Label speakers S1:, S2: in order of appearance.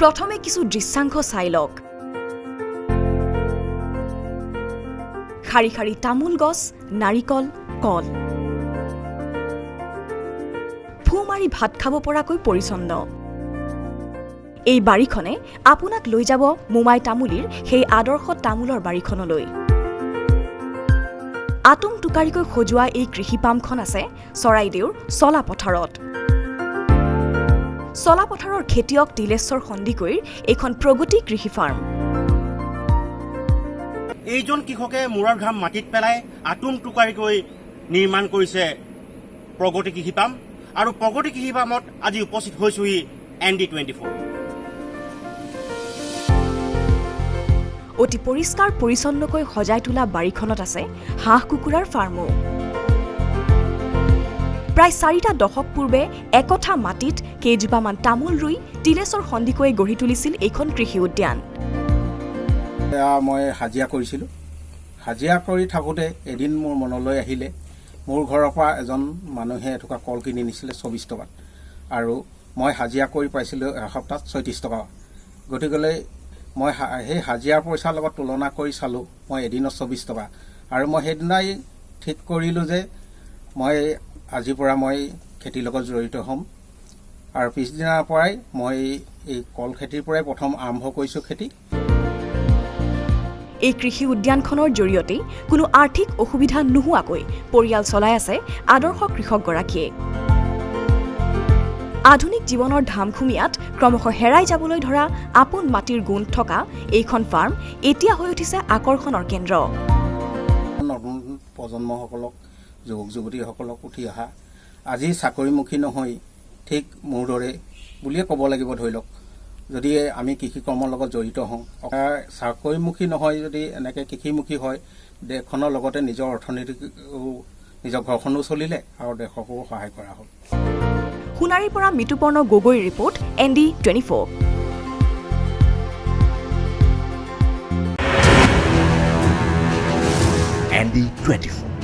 S1: প্ৰথমে কিছু দৃশ্যাংশ চাই লওক। শাৰী শাৰী তামোল গছ নাৰিকল কল। ফু মাৰি ভাত খাব পৰাকৈ পৰিচ্ছন্ন। এই বাৰীখনে আপোনাক লৈ যাব মোমাই তামুলীৰ সেই আদৰ্শ তামোলৰ বাৰীখনলৈ। আটোম টোকাৰিকৈ সজোৱা এই কৃষি পামখন আছে চৰাইদেউৰ চলা পথাৰত চলা পথাৰৰ খেতিয়ক তিলেশ্বৰ সন্দিকৈৰ এইখন প্ৰগতি কৃষি ফাৰ্ম।
S2: এইজন কৃষকে মূৰৰ ঘাম মাটিত পেলাই আটোম টোকাৰিকৈ নিৰ্মাণ কৰিছে প্ৰগতি কৃষি পাম আৰু প্ৰগতি কৃষি পামত আজি উপস্থিত হৈছোহি এন ডি টুৱেণ্টি ফ'ৰ।
S1: অতি পৰিষ্কাৰ পৰিচ্ছন্নকৈ সজাই তোলা বাৰীখনত আছে হাঁহ কুকুৰাৰ ফাৰ্মো। প্ৰায় চাৰিটা দশক পূৰ্বে একঠা মাটিত কেইজোপামান তামোল ৰুই তিলেশ্বৰ সন্দিকৈয়ে গঢ়ি তুলিছিল এইখন কৃষি উদ্যান।
S3: মই হাজিৰা কৰিছিলোঁ। হাজিৰা কৰি থাকোঁতে এদিন মোৰ মনলৈ আহিলে মোৰ ঘৰৰ পৰা এজন মানুহে এটুকা কল কিনি নিছিলে চৌবিছ টকাত আৰু মই হাজিৰা কৰি পাইছিলোঁ এসপ্তাহত ছয়ত্ৰিছ টকা। গতিকেলৈ মই সেই হাজিৰাৰ পইচাৰ লগত তুলনা কৰি চালোঁ মই এদিনত চৌবিছ টকা। আৰু মই সেইদিনাই ঠিক কৰিলোঁ যে মই আজিৰ পৰা মই খেতিৰ লগত জড়িত হ'ম। আৰু পিছদিনাৰ পৰাই মই এই কল খেতিৰ পৰাই প্ৰথম আৰম্ভ কৰিছোঁ খেতি।
S1: এই কৃষি উদ্যানখনৰ জৰিয়তেই কোনো আৰ্থিক অসুবিধা নোহোৱাকৈ পৰিয়াল চলাই আছে আদৰ্শ কৃষকগৰাকীয়ে। আধুনিক জীৱনৰ ধামখুমীয়াত ক্ৰমশ হেৰাই যাবলৈ ধৰা আপোন মাটিৰ গুণ থকা এইখন ফাৰ্ম এতিয়া হৈ উঠিছে আকৰ্ষণৰ কেন্দ্ৰ।
S3: নতুন প্ৰজন্মসকলক যুৱক যুৱতীসকলক উঠি অহা। আজি চাকৰিমুখী নহৈ ঠিক মোৰ দৰে বুলিয়ে ক'ব লাগিব ধৰি লওক। যদি আমি কৃষি কৰ্মৰ লগত জড়িত হওঁ। চাকৰিমুখী নহয় যদি এনেকৈ কৃষিমুখী হয় দেশখনৰ লগতে নিজৰ অৰ্থনীতিকো নিজৰ ঘৰখনো চলিলে আৰু দেশকো সহায় কৰা হ'ল।
S1: সোণাৰীৰ পৰা মৃতুপৰ্ণ গগৈৰ report N D twenty four.
S4: N D twenty four.